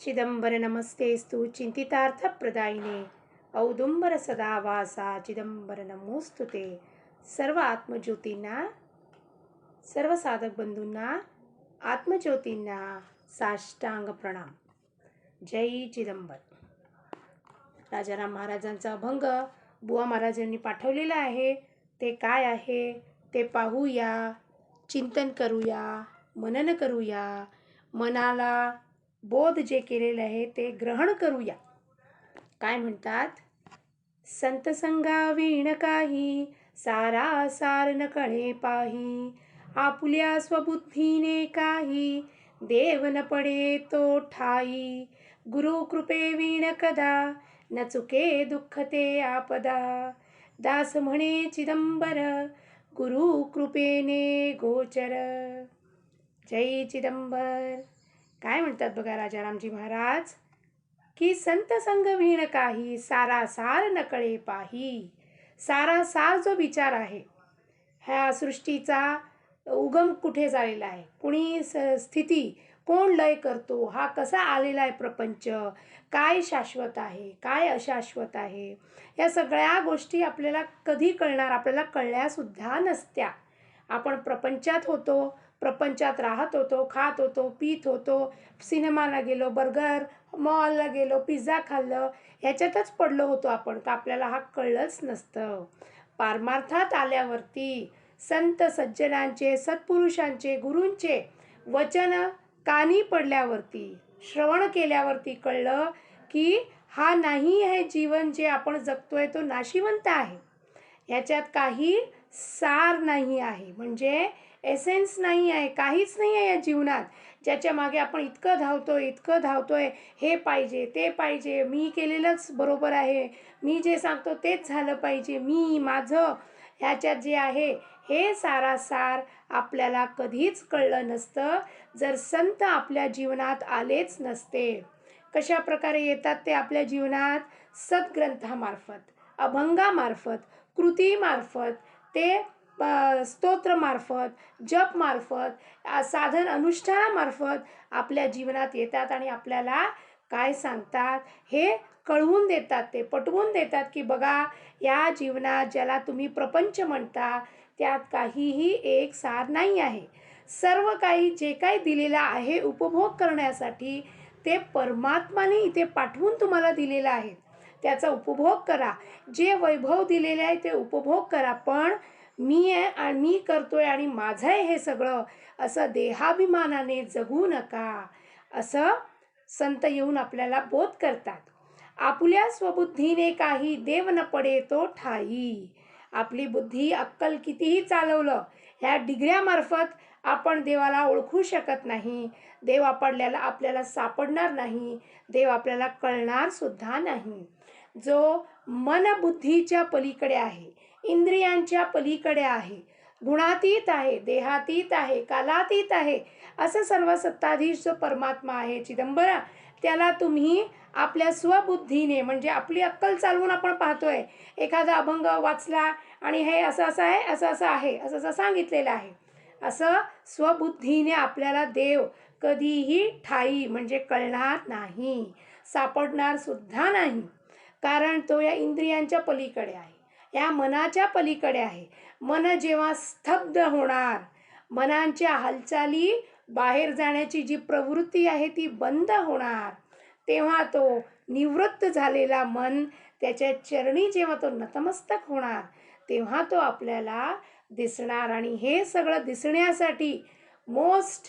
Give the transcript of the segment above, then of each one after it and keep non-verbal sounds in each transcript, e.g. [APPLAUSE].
चिदंबर नमस्तेस्तु चिंतितार्थप्रदायिने औदुंबर सदा वासा चिदंबर नमोस्तु ते। सर्व आत्मज्योतींना सर्व साधक बंधूंना आत्मज्योतींना साष्टांग प्रणाम. जय चिदंबर. राजाराम महाराजांचा अभंग बुवा महाराजांनी पाठवलेला आहे. ते काय आहे ते पाहूया चिंतन करूया मनन करूया मनाला बोध जे केलेले आहे ते ग्रहण करूया. काय म्हणतात? संत संगा वीण काही सारा सार न कळे पाही आपुल्या स्वबुद्धीने काही देव न पडे तो ठाई गुरु कृपे वीण कदा न चुके दुःख ते आपदा. दास म्हणे चिदंबर गुरु कृपेने गोचर. जय चिदंबर. काय म्हणतात बघा राजारामजी महाराज? की संत संग विण काही सारा सार नकळे पाही. सारा सार जो विचार आहे ह्या सृष्टीचा उगम कुठे झालेला आहे? कुणी स स्थिती कोण लय करतो? हा कसा आलेला आहे प्रपंच? काय शाश्वत आहे? काय अशाश्वत आहे? या सगळ्या गोष्टी आपल्याला कधी कळणार? आपल्याला कळल्यासुद्धा नसत्या. आपण प्रपंचात होतो प्रपंचात राहत होतो खात होतो पित होतो सिनेमाला गेलो बर्गर मॉलला गेलो पिझ्झा खाल्लं ह्याच्यातच पडलो होतो आपण का आपल्याला हा कळलंच नसतं. पारमार्थात आल्यावरती संत सज्जनांचे सत्पुरुषांचे गुरूंचे वचन कानी पडल्यावरती श्रवण केल्यावरती कळलं की हा नाही आहे जीवन जे आपण जगतोय तो नाशिवंत आहे. ह्याच्यात काही सार नाही आहे. म्हणजे एसेन्स नाही आहे काहीच नाही आहे या जीवनात. ज्याच्या मागे आपण इतकं धावतो आहे इतकं धावतो आहे हे पाहिजे ते पाहिजे मी केलेलंच बरोबर आहे मी जे सांगतो तेच झालं पाहिजे मी माझं ह्याच्यात जे आहे हे सारासार आपल्याला कधीच कळलं नसतं जर संत आपल्या जीवनात आलेच नसते. कशा प्रकारे येतात ते आपल्या जीवनात? सद्ग्रंथामार्फत अभंगामार्फत कृतीमार्फत ते स्तोत्रमार्फत जपमार्फत साधन अनुष्ठानामार्फत आपल्या जीवनात येतात आणि आपल्याला काय सांगतात हे कळवून देतात ते पटवून देतात की बघा या जीवनात ज्याला तुम्ही प्रपंच म्हणता त्यात काहीही एक सार नाही आहे. सर्व काही जे काही दिलेलं आहे उपभोग करण्यासाठी ते परमात्माने इथे पाठवून तुम्हाला दिलेलं आहे. त्याचा उपभोग करा. जे वैभव दिलेले आहे ते उपभोग करा. पण मी आहे आणि मी करतोय आणि माझं आहे हे सगळं. असं देहाभिमानाने जगू नका. असं संत येऊन आपल्याला बोध करतात. आपल्या स्वबुद्धीने काही देव न पडे तो ठाई. आपली बुद्धी अक्कल कितीही चालवलं ह्या डिग्र्यामार्फत आपण देवाला ओळखू शकत नाही. देव आपल्याला आपल्याला सापडणार नाही. देव आपल्याला कळणारसुद्धा नाही. जो मनबुद्धीच्या पलीकडे आहे इंद्रियांच्या पलीकडे आहे. गुणातीत आहे देहातीत आहे कालातीत आहे असं सर्व सत्ताधीश जो परमात्मा आहे चिदंबरा त्याला तुम्ही आपल्या स्वबुद्धीने म्हणजे आपली अक्कल चालवून आपण पाहतोय. एखादा अभंग वाचला आणि हे असं असं आहे असं असं आहे असं असं सांगितलेलं आहे. असं स्वबुद्धीने आपल्याला देव कधीही ठाई म्हणजे कळणार नाही सापडणार सुद्धा नाही. कारण तो या इंद्रियांच्या पलीकडे आहे. या मनाच्या पलीकडे आहे. मन जेव्हा स्तब्ध होणार मनांच्या हालचाली बाहेर जाण्याची जी प्रवृत्ती आहे ती बंद होणार तेव्हा तो निवृत्त झालेला मन त्याच्या चरणी जेव्हा तो नतमस्तक होणार तेव्हा तो आपल्याला दिसणार. आणि हे सगळं दिसण्यासाठी मोस्ट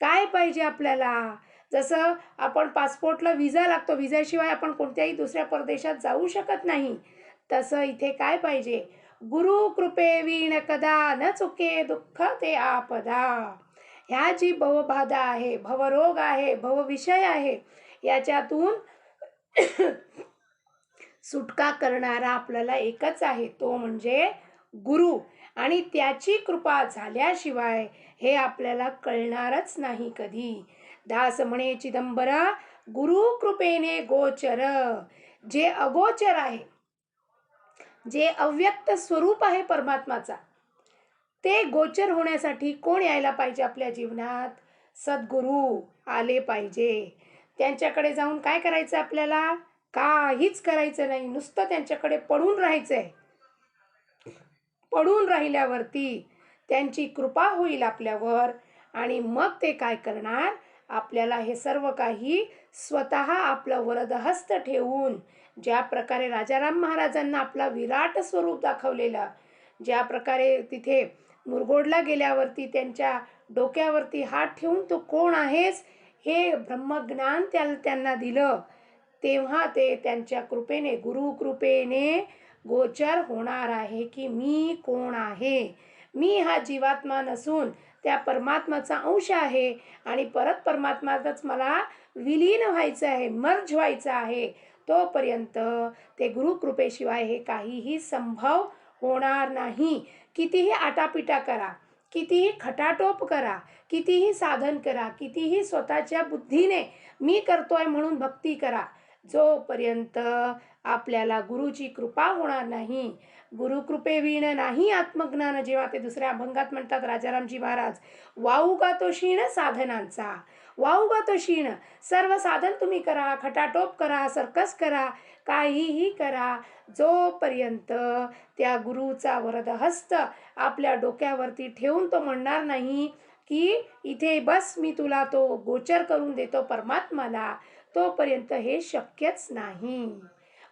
काय पाहिजे आपल्याला? जसं आपण पासपोर्टला विजा लागतो विजाशिवाय आपण कोणत्याही दुसऱ्या परदेशात जाऊ शकत नाही. तसं इथे काय पाहिजे? गुरु कृपे वीण कदा न चुके दुःख ते आपदा. ह्या जी भवबाधा आहे भवरोग आहे भवविषय आहे याच्यातून [COUGHS] सुटका करणारा आपल्याला एकच आहे तो म्हणजे गुरु. आणि त्याची कृपा झाल्याशिवाय हे आपल्याला कळणारच नाही कधी. दास म्हणे चिदंबरा गुरु कृपेने गोचर. जे अगोचर आहे जे अव्यक्त स्वरूप आहे परमात्माचा ते गोचर होण्यासाठी कोण यायला पाहिजे आपल्या जीवनात? सद्गुरू आले पाहिजे. त्यांच्याकडे जाऊन काय करायचं आपल्याला? काहीच करायचं नाही. नुसतं त्यांच्याकडे पडून राहायचं आहे पडून राहिल्यावरती त्यांची कृपा होईल आपल्यावर आणि मग ते काय करणार? आपल्याला हे सर्व काही स्वतः आपलं वरदहस्त ठेवून ज्या प्रकारे राजाराम महाराजांना आपला विराट स्वरूप दाखवलेलं ज्या प्रकारे तिथे मुरगोडला गेल्यावरती त्यांच्या डोक्यावरती हात ठेवून तो कोण आहेस हे ब्रह्मज्ञान त्या त्यांना दिलं. तेव्हा ते त्यांच्या कृपेने गुरुकृपेने गोचर होणार आहे की मी कोण आहे? मी हा जीवात्मा नसून त्या परमात्माचा अंश आहे आणि परत परमात्मातच मला विलीन व्हायचं आहे मर्ज व्हायचं आहे. तोपर्यंत ते गुरुकृपेशिवाय हे काहीही संभव होणार नाही. कितीही आटापिटा करा कितीही खटाटोप करा कितीही साधन करा कितीही स्वतःच्या बुद्धीने मी करतोय म्हणून भक्ती करा. जोपर्यंत आपल्याला गुरुची कृपा होणार नाही. गुरुकृपेविण नाही आत्मज्ञान जेव्हा ते दुसऱ्या अभंगात म्हणतात राजारामजी महाराज वाऊगा तो क्षीण साधनांचा वाऊगा तो क्षीण सर्व साधन तुम्ही करा खटाटोप करा सर्कस करा काहीही करा जोपर्यंत त्या गुरुचा वरदहस्त आपल्या डोक्यावरती ठेवून तो म्हणणार नाही की इथे बस मी तुला तो गोचर करून देतो परमात्माला तोपर्यंत हे शक्यच नाही.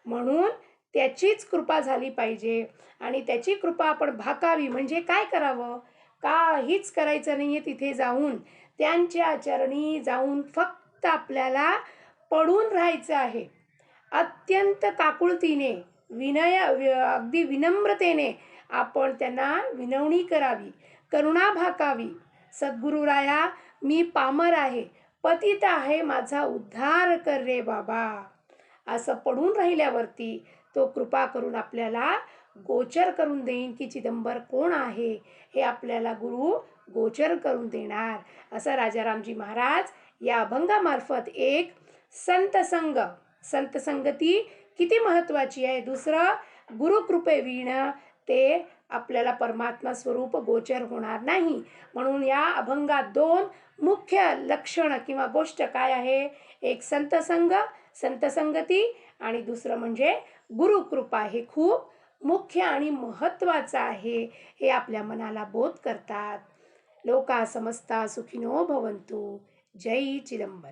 म्हणून त्याचीच कृपा झाली पाहिजे. आणि त्याची कृपा आपण भाकावी म्हणजे काय करावं? काहीच करायचं नाही आहे तिथे जाऊन. त्यांच्या चरणी जाऊन फक्त आपल्याला पडून राहायचं आहे. अत्यंत काकुळतीने विनय अगदी विनम्रतेने आपण त्यांना विनवणी करावी करुणा भाकावी. सद्गुरुराया मी पामर आहे. पतित आहे माझा उद्धार कर रे बाबा. असं पडून राहिल्यावरती तो कृपा करून आपल्याला गोचर करून देईन की चिदंबर कोण आहे हे आपल्याला गुरु गोचर करून देणार. असं राजारामजी महाराज या अभंगामार्फत एक संत संग संत संगती किती महत्त्वाची आहे? दुसरं गुरुकृपेविण ते आपल्याला परमात्मा स्वरूप गोचर होणार नाही. म्हणून या अभंगात दोन मुख्य लक्षण किंवा गोष्ट काय आहे? एक संत संतसंगती आणि दुसरं म्हणजे गुरुकृपा हे खूप मुख्य आणि महत्त्वाचं आहे हे आपल्या मनाला बोध करतात. लोका समजता सुखिनो भवंतु जय चिदंबर